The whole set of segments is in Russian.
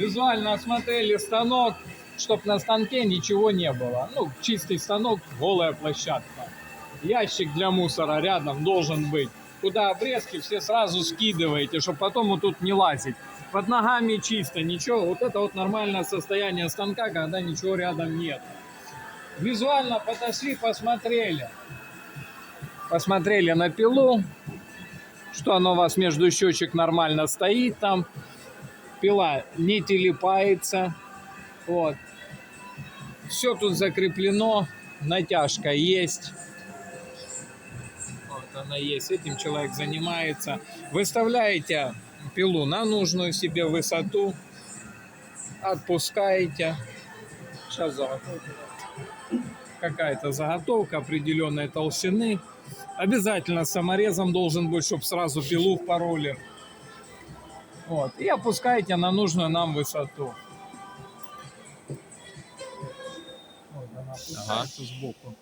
визуально осмотрели станок, чтобы на станке ничего не было. Ну, чистый станок, голая площадка. Ящик для мусора рядом должен быть. Куда обрезки все сразу скидываете, чтобы потом вот тут не лазить. Под ногами чисто, ничего. Вот это вот нормальное состояние станка, когда ничего рядом нет. Визуально подошли, посмотрели. Посмотрели на пилу, что оно у вас между щечек нормально стоит там. Пила не телепается. Вот. Все тут закреплено, натяжка есть. Вот она есть, этим человек занимается. Выставляете пилу на нужную себе высоту, отпускаете. Сейчас заготовка. Какая-то заготовка определенной толщины. Обязательно саморезом должен быть, чтобы сразу пилу в пароле. Вот. И опускаете на нужную нам высоту. Вот она опускается сбоку.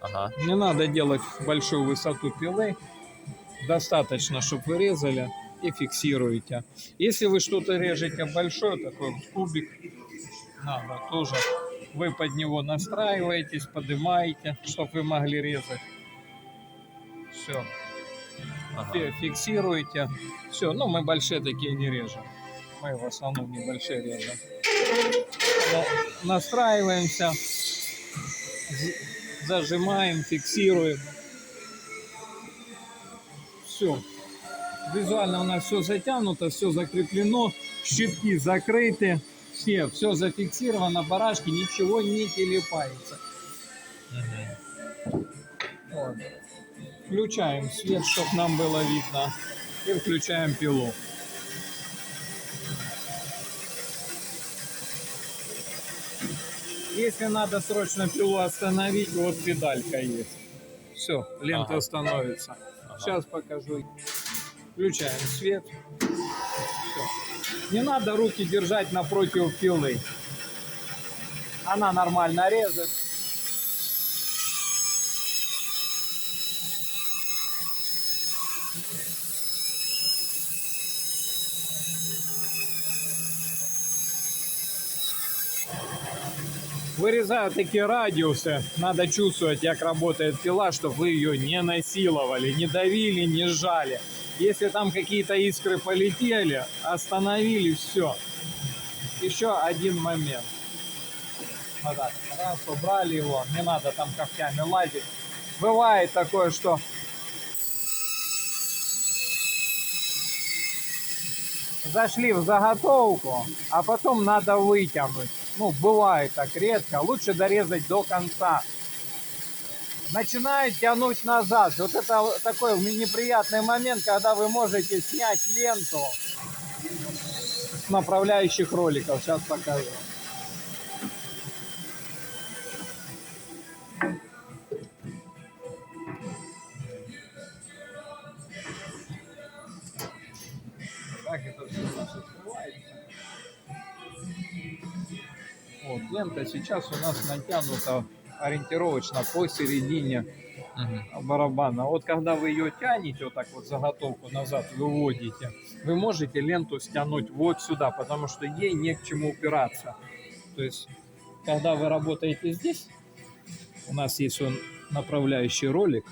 Ага. Не надо делать большую высоту пилы. Достаточно, чтобы вы резали и фиксируете. Если вы что-то режете большое, такой вот кубик, надо тоже. Вы под него настраиваетесь, поднимаете, чтобы вы могли резать. Все. Ага. Фиксируете. Все. Ну, мы большие такие не режем. Мы в основном небольшие режем. На- Настраиваемся. Зажимаем, фиксируем. Все. Визуально у нас все затянуто, все закреплено, щитки закрыты, все, все зафиксировано, барашки, ничего не телепается. Включаем свет, чтобы нам было видно. И включаем пилу. Если надо срочно пилу остановить, вот педалька есть. Все, лента Ага. становится. Сейчас покажу. Включаем свет. Всё. Не надо руки держать напротив пилы. Она нормально режет. Вырезаю такие радиусы. Надо чувствовать, как работает пила, чтобы вы ее не насиловали, не давили, не сжали. Если там какие-то искры полетели, остановили, все. Еще один момент. Вот так. Раз, убрали его. Не надо там когтями лазить. Бывает такое, что зашли в заготовку, а потом надо вытянуть. Ну, бывает так редко. Лучше дорезать до конца. Начинает тянуть назад. Вот это такой неприятный момент, когда вы можете снять ленту с направляющих роликов. Сейчас покажу. Вот, лента сейчас у нас натянута ориентировочно по середине Мгм. барабана. Вот когда вы ее тянете, вот так вот заготовку назад выводите, вы можете ленту стянуть вот сюда, потому что ей не к чему упираться. То есть, когда вы работаете здесь, у нас есть он направляющий ролик,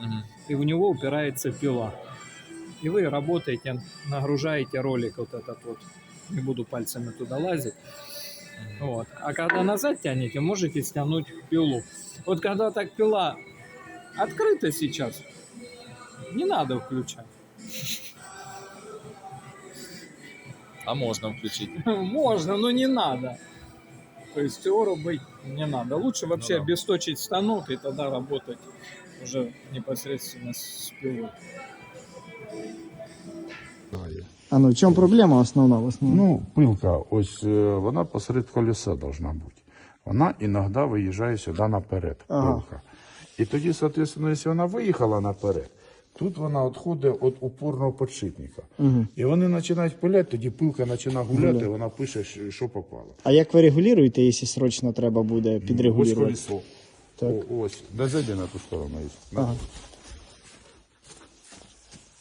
Мгм. и в него упирается пила. И вы работаете, нагружаете ролик вот этот вот. Не буду пальцами туда лазить. Вот. А когда назад тянете, можете стянуть пилу. Вот когда так пила открыта сейчас, не надо включать. А можно включить? Можно, но не надо. То есть всего быть не надо. Лучше вообще Ну да. обесточить станок и тогда работать уже непосредственно с пилой. А ну в чому проблема основна в основному? Ну, пилка, ось е, вона посеред колеса должна бути. Вона іноді виїжджає сюди наперед. Ага. Пилка. І тоді, соответственно, якщо вона виїхала наперед, тут вона відходить від упорного підшипника. Угу. І вони починають пиляти, тоді пилка починає гуляти, Гуляти. вона пише, що- попало. А як ви регулюєте, якщо срочно треба буде Ось колесо. Так. О, ось. Да зайди на ту сторону. Ага.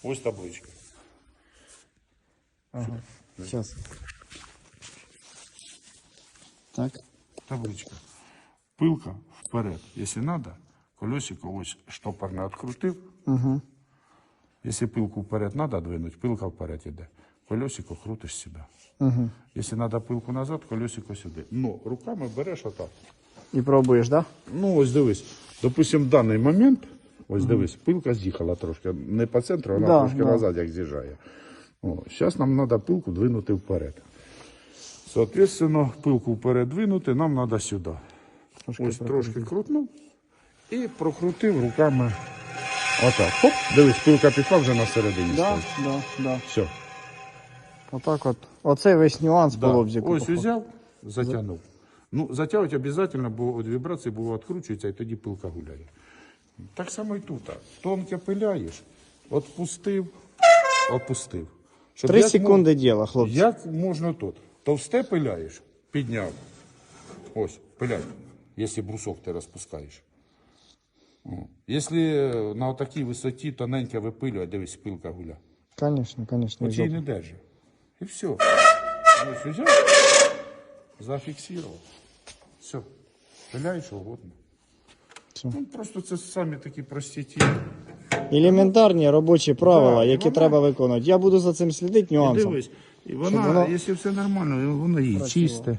ось табличка. Ага. Зараз. Так. Табличка. Пилка вперед. Якщо треба, колесико ось штопорне відкрутив. Угу. Якщо пилку вперед треба двинути, пилка вперед іде. Колесико крутиш себе. Угу. Якщо треба пилку назад, колесико сюди. Ну, руками береш отак. І пробуєш, да? Ну, ось дивись. Допустим, в даний момент, ось дивись, пилка з'їхала трошки. Не по центру, вона Да, трошки да. назад, як з'їжджає. О, зараз нам треба пилку двинути вперед. Соответственно, пилку вперед двинути нам треба сюди. Трошки ось трошки крутнув і прокрутив руками. Отак. Хоп, дивись, пилка пішла вже на середині. Да, стоїть. да, да. Все. Отак от. Оце весь нюанс Да. по лобзику. Ось взяв, затягнув. Ну, затягувати обов'язково, бо від вібрації було відкручується і тоді пилка гуляє. Так само і тут. Тонке пиляєш, відпустив, опустив. Щоб Три секунди діла, хлопці. Як можна тут? Товсте пиляєш, підняв. Ось, пиляй, якщо брусок ти розпускаєш. Якщо на такій висоті тоненьке випилює, дивись, пилка гуля. Звісно, звісно. Очей не держи. І все. Ось взяв, зафіксував. Все. Пиляєш угодно. Все. Ну, просто це самі такі прості ті. Елементарні робочі правила, Да, які вона- треба виконувати. Я буду за цим слідити І нюансом. дивись, і вона, воно якщо все нормально, воно їй чисте.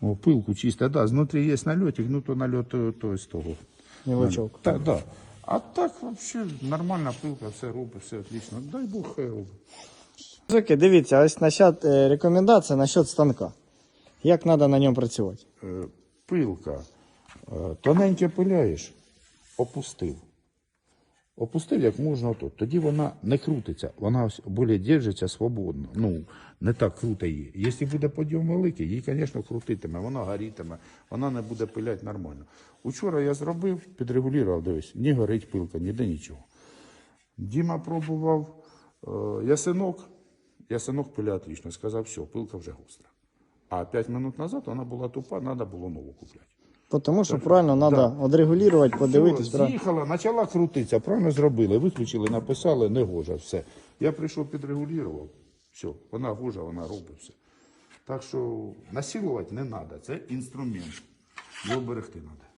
О, пилку чисте, да, знутрі є нальотик, ну то нальот то, то з того. Мілочок. Так, да. А так взагалі нормальна пилка, все робить, все отлично. Дай Бог хай робить. Мужики, дивіться, ось насчет е, рекомендація насчет станка. Як треба на ньому працювати? Е, пилка, е, тоненьке пиляєш, опустив. Опустив як можна тут. Тоді вона не крутиться, вона ось більше держиться свободно. Ну, не так круто її. Якщо буде подйом великий, її, звісно, крутитиме, вона горітиме, вона не буде пиляти нормально. Учора я зробив, підрегулював, дивись, ні горить пилка, ніде нічого. Діма пробував е, ясенок, ясенок пиля отлично, сказав, все, пилка вже гостра. А 5 минут назад вона була тупа, треба було нову купляти. Тому що правильно треба відрегулювати, подивитись. Все. З'їхала, почала крутитися, правильно зробили, виключили, написали, не гожа, все. Я прийшов, підрегулював, все, вона гожа, вона робить все. Так що насилувати не треба, це інструмент. Його берегти треба.